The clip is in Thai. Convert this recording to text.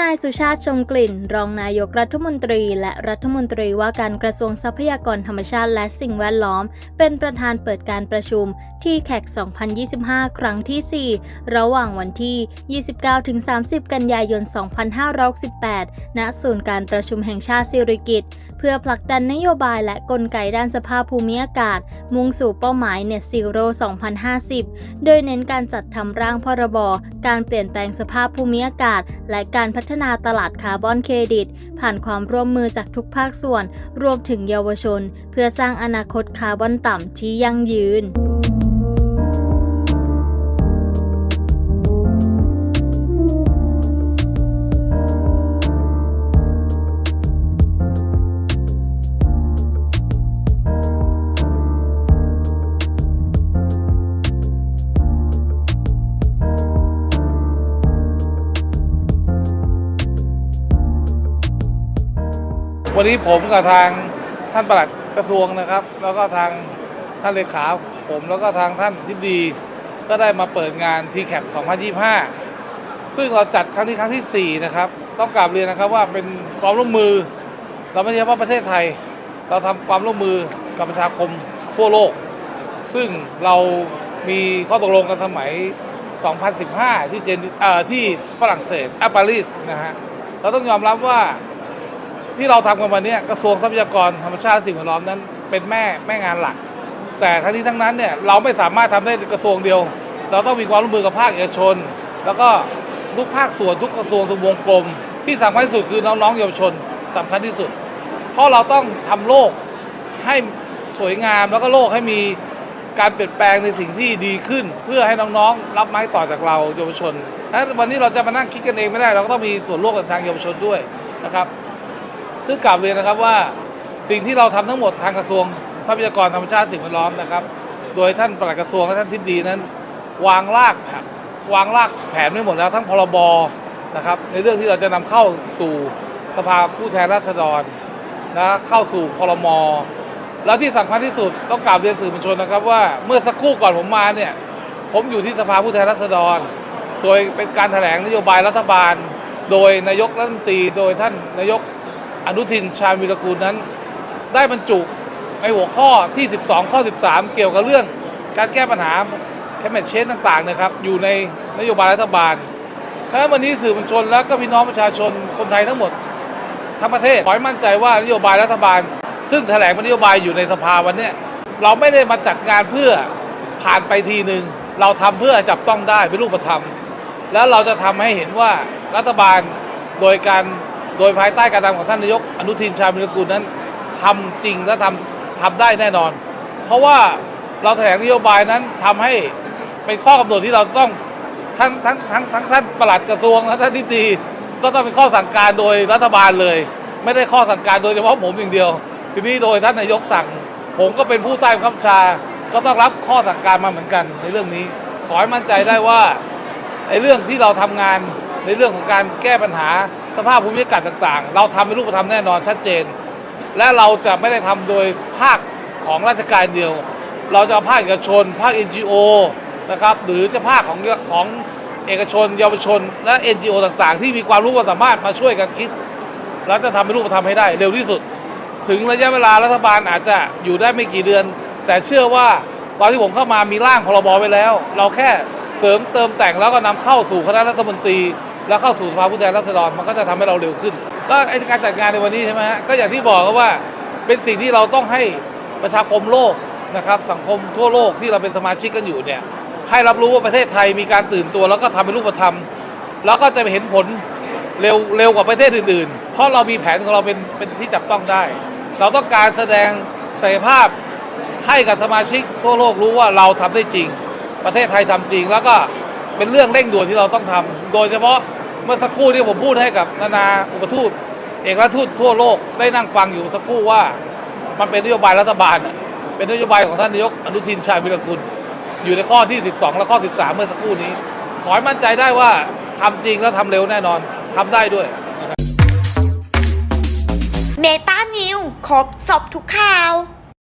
นายสุชาติชมกลิ่น รองนายกรัฐมนตรี และรัฐมนตรีว่าการกระทรวงทรัพยากรธรรมชาติและสิ่งแวดล้อม เป็นประธานเปิดการประชุมที่แขก 2025 ครั้งที่ 4 ระหว่างวันที่ 29-30 กันยายน 2568 ณ ศูนย์การประชุมแห่งชาติสิริกิติ์ พื่อผลักดันนโยบายและกลไกด้านสภาพภูมิอากาศ มุ่งสู่เป้าหมาย Net Zero 2050 โดยเน้นการจัดทำร่างพรบ การเปลี่ยนแปลงสภาพภูมิอากาศ และการพัฒนาตลาดคาร์บอนเครดิต ผ่านความร่วมมือจากทุกภาคส่วน รวมถึงเยาวชน เพื่อสร้างอนาคตคาร์บอนต่ำที่ยั่งยืน วันนี้ผมกับทางท่านปลัดกระทรวงนะครับ แล้วก็ทางท่านเลขาผมแล้วก็ทางท่านทิบดี ก็ได้มาเปิดงาน t c a p 2025 ซึ่งเราจัดครั้งนี้ครั้งทีสี่ 4 นะครับ ต้องกราบเรียนนะครับว่าเป็นความร่วมมือ เราไม่ใช่เฉพาะประเทศไทย เราทำความร่วมมือกับประชาคมทั่วโลก ซึ่งเรามีข้อตกลงกันสมัย 2015 ที่เจนที่ฝรั่งเศสอะปารีสนะฮะเราต้องยอมรับว่า ที่เราทำกันวันนี้กระทรวงทรัพยากรธรรมชาติสิ่งแวดล้อมนั้น เป็นแม่แม่งานหลัก แต่ทั้งนี้ทั้งนั้นเนี่ยเราไม่สามารถทำได้กระทรวงเดียว เราต้องมีความร่วมมือกับภาคเอกชน แล้วก็ทุกภาคส่วนทุกกระทรวงทุกวงกลม ที่สำคัญที่สุดคือน้องๆเยาวชนสำคัญที่สุด เพราะเราต้องทำโลกให้สวยงามแล้วก็โลกให้มีการเปลี่ยนแปลงในสิ่งที่ดีขึ้น เพื่อให้น้องๆ รับไม้ต่อจากเราเยาวชน และวันนี้เราจะมานั่งคิดกันเองไม่ได้ เราก็ต้องมีส่วนร่วมกับทางเยาวชนด้วยนะครับ ซึ่งกลับเรียนนะครับว่าสิ่งที่เราทำทั้งหมดทางกระทรวงทรัพยากรธรรมชาติสิ่งแวดล้อมนะครับ โดยท่านปลัดกระทรวงและท่านทิบดีนั้น วางรากแผนวางรากแผนไว้หมดแล้วทั้งพรบนะครับในเรื่องที่เราจะนำเข้าสู่สภาผู้แทนราษฎรนะเข้าสู่คลมแล้วที่สำคัญที่สุดต้องกราบเรียนสื่อมวลชนนะครับว่าเมื่อสักครู่ก่อนผมมาเนี่ยผมอยู่ที่สภาผู้แทนราษฎร โดยเป็นการแถลงนโยบายรัฐบาล โดยนายกรัฐมนตรีโดยท่านนายก อนุทินชาญวิรกูลนั้น ได้บรรจุในหัวข้อที่ 12 ข้อ 13 เกี่ยวกับเรื่องการแก้ปัญหาแคมเปญเชนต่างๆนะครับ อยู่ในนโยบายรัฐบาลและวันนี้สื่อมวลชนแล้วก็พี่น้องประชาชนคนไทยทั้งหมดทั้งประเทศขอให้มั่นใจว่านโยบายรัฐบาล ซึ่งแถลงนโยบายอยู่ในสภาวันนี้เราไม่ได้มาจัดงานเพื่อผ่านไปทีหนึ่งเราทำเพื่อจับต้องได้เป็นรูปธรรม แล้วเราจะทำให้เห็นว่ารัฐบาลโดยการ ดยภายใต้การนำของท่านนายกอนุทินชาญวิรกูลนั้นทำจริงและทำทำได้แน่นอน เพราะว่าเราแถลงนโยบายนั้นทำให้เป็นข้อกำหนดที่เราต้องทั้งทั้งทั้งทั้งท่านปลัดกระทรวงและท่านทิบดีก็ต้องเป็นข้อสั่งการโดยรัฐบาลเลย ไม่ได้ข้อสั่งการโดยเฉพาะผมอย่างเดียว ทีนี้โดยท่านนายกสั่ง ผมก็เป็นผู้ใต้บังคับบัญชา ก็ต้องรับข้อสั่งการมาเหมือนกันในเรื่องนี้ ขอให้มั่นใจได้ว่าในเรื่องที่เราทำงาน ในเรื่องของการแก้ปัญหาสภาพภูมิอากาศต่างๆ เราทำเป็นรูปธรรมแน่นอนชัดเจน และเราจะไม่ได้ทำโดยภาคของราชการเดียว เราจะเอาภาคเอกชน ภาค NGO นะครับหรือจะภาคของของเอกชน เยาวชน และ NGO ต่างๆ ที่มีความรู้ความสามารถมาช่วยกันคิดแล้วจะทำเป็นรูปธรรมให้ได้เร็วที่สุด ถึงระยะเวลารัฐบาลอาจจะอยู่ได้ไม่กี่เดือน แต่เชื่อว่าตอนที่ผมเข้ามามีร่างพรบไว้แล้ว เราแค่เสริมเติมแต่งแล้วก็นำเข้าสู่คณะรัฐมนตรี แล้วเข้าสู่สภาผู้แทนราษฎรมันก็จะทำให้เราเร็วขึ้น ก็ไอการจัดงานในวันนี้ใช่ไหมฮะก็อย่างที่บอกก็ว่าเป็นสิ่งที่เราต้องให้ประชาคมโลกนะครับ สังคมทั่วโลกที่เราเป็นสมาชิกกันอยู่เนี่ยให้รับรู้ว่าประเทศไทยมีการตื่นตัว แล้วก็ทำเป็นรูปธรรม แล้วก็จะเห็นผลเร็วเร็วกว่าประเทศอื่นๆ เพราะเรามีแผนของเราเป็นเป็นที่จับต้องได้ เราต้องการแสดงศักยภาพให้กับสมาชิกทั่วโลกรู้ว่าเราทำได้จริง ประเทศไทยทำจริงแล้วก็ เป็นเรื่องเร่งด่วนที่เราต้องทำโดยเฉพาะเมื่อสักครู่ที่ผมพูดให้กับนานาอุปทูต เอกราชทูตทั่วโลกได้นั่งฟังอยู่สักครู่ว่า มันเป็นนโยบายรัฐบาล เป็นนโยบายของท่านนายกอนุทินชาญวิรกุล อยู่ในข้อที่ 12 และข้อ 13 เมื่อสักครู่นี้ ขอให้มั่นใจได้ว่าทำจริงและทำเร็วแน่นอนทำได้ด้วยเมตานิวครบสอบทุกข่าว